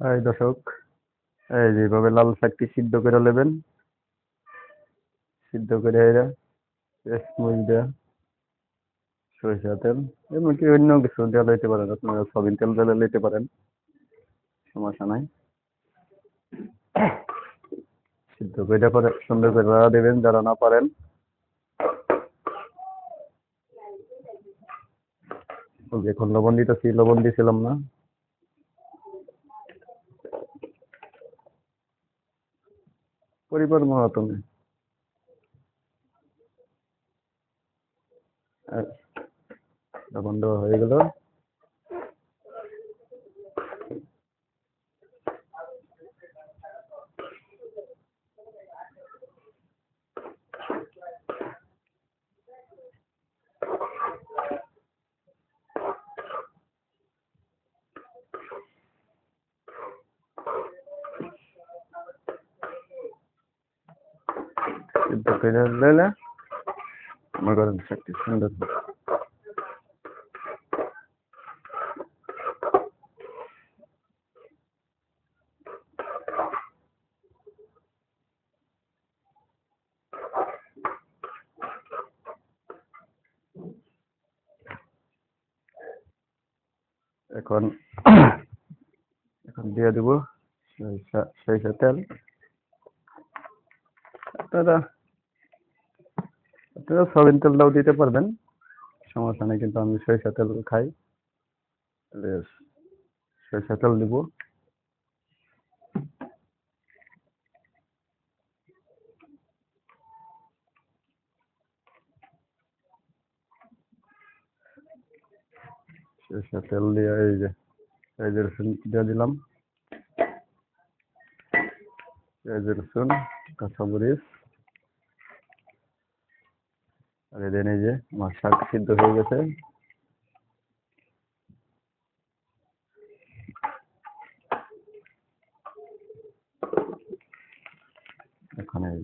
এই দর্শক, এই যেভাবে লাল শাকটি সিদ্ধ করে নেবেন। সিদ্ধ করে এরা মরিচ দেওয়া সরিষা তেল, এমনকি অন্য কিছু দেওয়া লইতে পারেন। আপনারা সবিন তেল দিলে লইতে পারেন, সমস্যা নাই। সিদ্ধ করে পরে সুন্দর করে দেবেন, যারা না পারেন। এখন লবণ দিতেছি, লবণ দিয়েছিলাম না। পরিবার মহাতমে। লবণ দেওয়া হয়ে গেল। সিদ্ধ করে নিলে মনে করেন শাকটি সুন্দর হবে। এখন এখন দিয়ে দেবো সরিষা সরিষা তেল আপনারা আপনারা সয়াবিন তেলটাও দিতে পারবেন। সমস্যা নেই, কিন্তু আমি সরিষা তেল খাই। তাহলে সরিষা তেল দিব। সরিষা তেল দিয়ে এই যে, এই রসুন দিয়ে দিলাম। যে রসুন, কাঁচামরিচ। এদের এই যে, আমার শাক সিদ্ধ হয়ে গেছে। এখন এই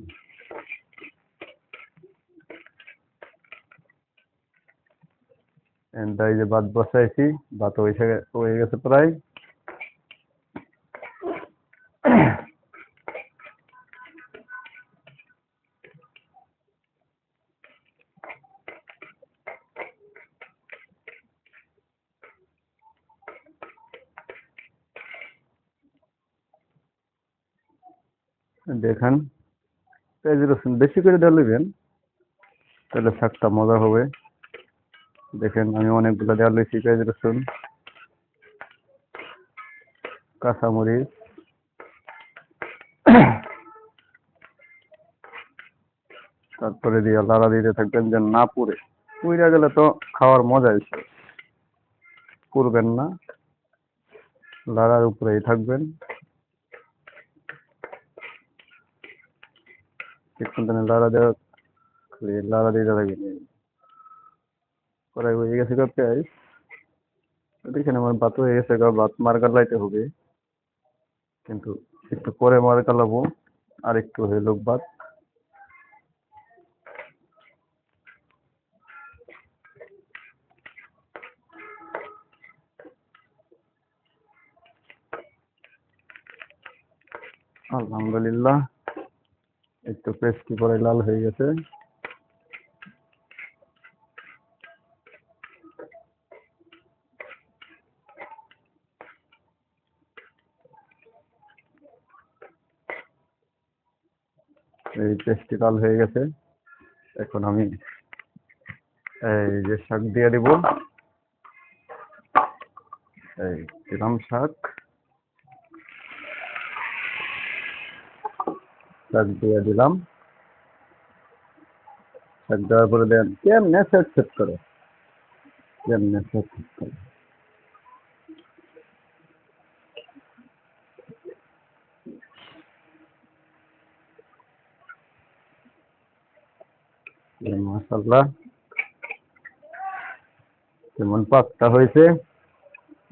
এই যে ভাত বসাইছি ভাত হয়ে হয়ে গেছে প্রায়। দেখেন। পেঁয়াজ রসুন বেশি করে ডালবেন তাহলে শাকটা মজা হবে। দেখেন আমি অনেকগুলো দেওয়া লইছি পেঁয়াজ রসুন, কাঁচামরিচ, তারপরে দিয়ে লাড়া দিতে থাকবেন যে না পুড়ে। পুড়ে গেলে তো খাওয়ার মজা এসে না, লাড়ার উপরেই থাকবেন। লাড়া দেওয়া লাড়া হয়ে গেছে গা পেঁয়াজ। দেখেন আমার ভাত হয়ে গেছে গা, ভাত লাইতে হবে। কিন্তু একটু পরে মার্কা লাবো আর একটু হয়ে লোক ভাত। আলহামদুলিল্লাহ। একটু পেস্টি পরে লাল হয়ে গেছে? এই পেস্টি লাল হয়ে গেছে। এখন আমি এই যে শাক দিয়ে দিব। এই দিলাম শাক। শাক দিয়ে দিলাম। শাক দেওয়ার পরে দেন, কেমনে সেট সেট করে? কেমনে সেট সেট করে? মাসাল্লাহ কেমন পাকটা হয়েছে,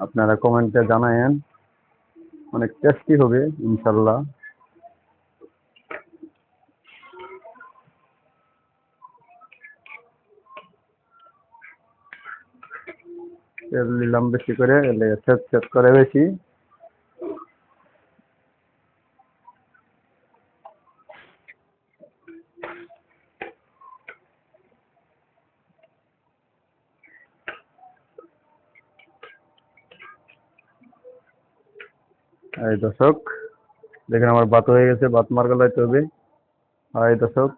আপনারা কমেন্টে জানায়েন, অনেক টেস্টি হবে ইনশাল্লাহ তেল নিলাম বেশি করে, এলে সেচ সেচ করে বেশি। এই দশক দেখেন আমার বাত হয়ে গেছে, বাত মার গলায় তবে আড়াই দশক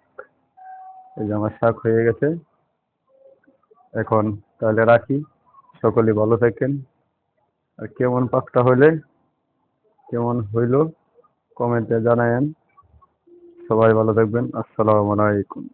এই যে আমার শাক হয়ে গেছে। এখন তাহলে রাখি। সকলে ভালো থাকেন। আর কেমন পাকটা হইলে, কেমন হইল, কমেন্টে জানায়েন। সবাই ভালো থাকবেন। আসসালামু আলাইকুম।